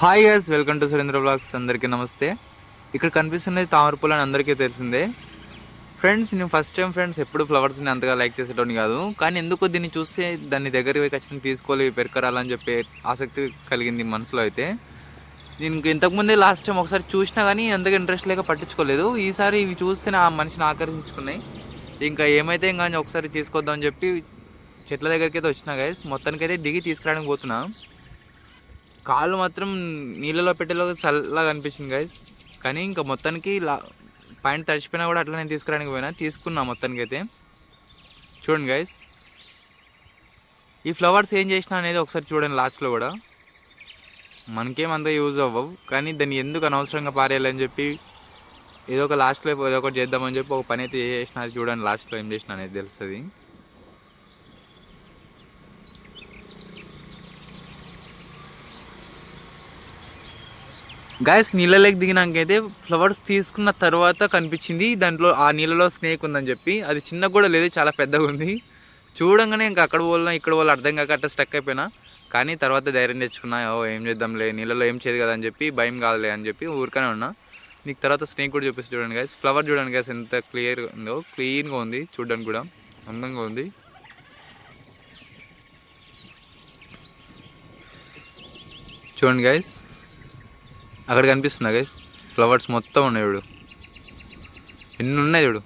Hi guys welcome to Surendra blogs అందరికీ నమస్తే. ఇక్కడ కనిపిస్తున్నది తామరపూలు అని అందరికీ తెలిసిందే. ఫ్రెండ్స్ నేను ఫస్ట్ టైం ఫ్రెండ్స్ ఎప్పుడు ఫ్లవర్స్ని అంతగా లైక్ చేసేటోని కాదు. కానీ ఎందుకో దీన్ని చూస్తే దాన్ని దగ్గరికి పోయి ఖచ్చితంగా తీసుకోవాలి పెరకరాలని చెప్పి ఆసక్తి కలిగింది మనసులో అయితే. దీనికి ఇంతకుముందే లాస్ట్ టైం ఒకసారి చూసినా కానీ అంతగా ఇంట్రెస్ట్ లేక పట్టించుకోలేదు. ఈసారి ఇవి చూస్తే నా మనిషిని ఆకర్షించుకున్నాయి. ఇంకా ఏమైతే ఇంకా ఒకసారి తీసుకొద్దామని చెప్పి చెట్ల దగ్గరికి అయితే వచ్చినా గైస్ మొత్తానికైతే దిగి తీసుకురావడానికి పోతున్నాను కాళ్ళు మాత్రం నీళ్ళలో పెట్టేలో చల్లగా అనిపించింది గైస్ కానీ ఇంకా మొత్తానికి లా పాయింట్ తడిచిపోయినా కూడా అట్లా నేను తీసుకురానికి పోయినా. తీసుకున్నా మొత్తానికి అయితే చూడండి గైస్ ఈ ఫ్లవర్స్ ఏం చేసినా అనేది ఒకసారి చూడండి లాస్ట్లో కూడా. మనకేం యూజ్ అవ్వవు. కానీ దాన్ని ఎందుకు అనవసరంగా పారేయాలని చెప్పి ఏదో ఒక లాస్ట్లో ఏదో ఒకటి చేద్దామని చెప్పి ఒక పని అయితే చేసిన అది చూడండి లాస్ట్లో ఏం చేసిన అనేది తెలుస్తుంది. గాయస్ నీళ్ళలోకి దిగినాకైతే ఫ్లవర్స్ తీసుకున్న తర్వాత కనిపించింది. దాంట్లో ఆ నీళ్ళలో స్నేక్ ఉందని చెప్పి. అది చిన్న కూడా లేదు చాలా పెద్దగా ఉంది. చూడంగానే ఇంకా అక్కడ పోలినా ఇక్కడ వాళ్ళు అర్థం కాక అట్లా స్టక్ అయిపోయినా. కానీ తర్వాత ధైర్యం తెచ్చుకున్నా ఓ ఏం చేద్దాంలే నీళ్ళలో ఏం చేయదు కదా అని చెప్పి భయం కాదులే అని చెప్పి ఊరికనే ఉన్నా. నీకు తర్వాత స్నేక్ కూడా చూపిస్తే చూడండి గాయస్ ఫ్లవర్ చూడండి గాయస్ ఎంత క్లియర్ ఉందో. క్లీన్గా ఉంది చూడడానికి కూడా. అందంగా ఉంది. చూడండి గాయస్ అక్కడ కనిపిస్తుందా గైస్ ఫ్లవర్స్ మొత్తం ఉన్నాయి చూడు. ఎన్ని ఉన్నాయి చూడు?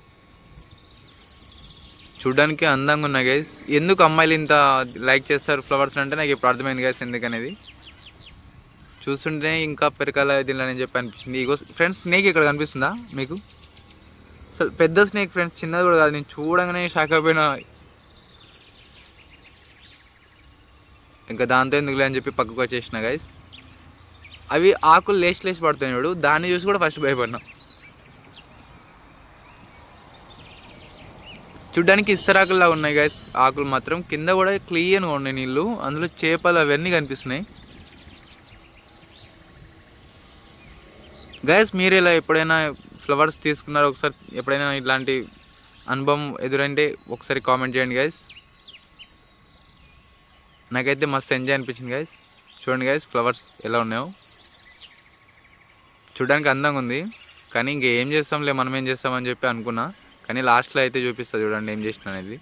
చూడడానికి అందంగా ఉన్నాయి గైస్ ఎందుకు అమ్మాయిలు ఇంత లైక్ చేస్తారు ఫ్లవర్స్ అంటే నాకు ఇప్పుడు అర్థమైంది గైస్ ఎందుకనేది? చూస్తుంటే ఇంకా పెరకాల దీనిని చెప్పి అనిపించింది ఇగో ఫ్రెండ్స్ స్నేక్ ఇక్కడ కనిపిస్తుందా మీకు? అసలు పెద్ద స్నేక్ ఫ్రెండ్స్ చిన్నది కూడా కాదు. నేను చూడంగానే షాక్ అయిపోయినా. ఇంకా దాంతో ఎందుకులే అని చెప్పి పక్కకు వచ్చేసిన గైస్ అవి ఆకులు లేచి లేచి పడుతున్నాయి చూడు. దాన్ని చూసి కూడా ఫస్ట్ భయపడినా. చూడ్డానికి ఇస్తరాకుల్లా ఉన్నాయి గైస్ ఆకులు మాత్రం. కింద కూడా క్లియర్గా ఉన్నాయి నీళ్ళు. అందులో చేపలు అవన్నీ కనిపిస్తున్నాయి. గైస్ మీరు ఇలా ఎప్పుడైనా ఫ్లవర్స్ తీసుకున్నారో? ఒకసారి ఎప్పుడైనా ఇట్లాంటి అనుభవం ఎదురంటే ఒకసారి కామెంట్ చేయండి గైస్ నాకైతే మస్తు ఎంజాయ్ అనిపించింది గైస్ చూడండి గాయస్ ఫ్లవర్స్ ఎలా ఉన్నాయో. చూడడానికి అందంగా ఉంది. కానీ ఇంకేం చేస్తాంలే మనం ఏం చేస్తామని చెప్పి అనుకున్నా. కానీ లాస్ట్లో అయితే చూపిస్తా చూడండి ఏం చేసిన అనేది.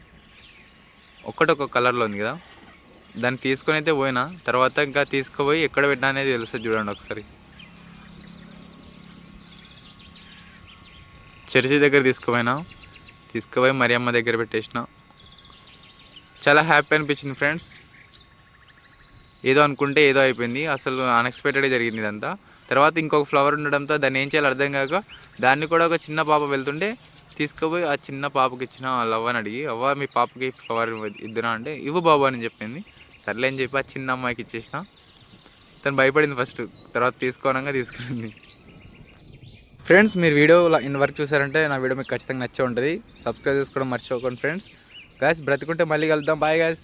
ఒక్కటొక్క ఒక కలర్లో ఉంది కదా. దాన్ని తీసుకొని అయితే పోయినా. తర్వాత ఇంకా తీసుకుపోయి ఎక్కడ పెట్టినా అనేది తెలుస్తుంది చూడండి ఒకసారి. చర్చి దగ్గర తీసుకుపోయినా. తీసుకుపోయి మరియమ్మ దగ్గర పెట్టేసిన. చాలా హ్యాపీ అనిపించింది ఫ్రెండ్స్. ఏదో అనుకుంటే ఏదో అయిపోయింది. అసలు అన్ఎక్స్పెక్టెడ్గా జరిగింది ఇదంతా. తర్వాత ఇంకొక ఫ్లవర్ ఉండడంతో దాన్ని ఏం చేయాలో అర్థం కాక దాన్ని కూడా ఒక చిన్న పాప వెళ్తుంటే తీసుకుపోయి ఆ చిన్న పాపకి ఇచ్చిన వాళ్ళ అవ్వని అడిగి అవ్వ మీ పాపకి ఫ్లవర్ ఇద్దరా అంటే ఇవ్వు బాబు అని చెప్పింది. సర్లే అని చెప్పి ఆ చిన్న అమ్మాయికి ఇచ్చేసిన. తను భయపడింది ఫస్ట్ తర్వాత తీసుకోనంగా తీసుకుంది ఫ్రెండ్స్ మీరు వీడియో ఇన్ వరకు చూసారంటే నా వీడియో మీకు ఖచ్చితంగా నచ్చే ఉంటుంది. సబ్స్క్రైబ్ చేసుకోవడం మర్చిపోకండి ఫ్రెండ్స్ గాయస్ బ్రతుకుంటే మళ్ళీ కలుద్దాం. Bye guys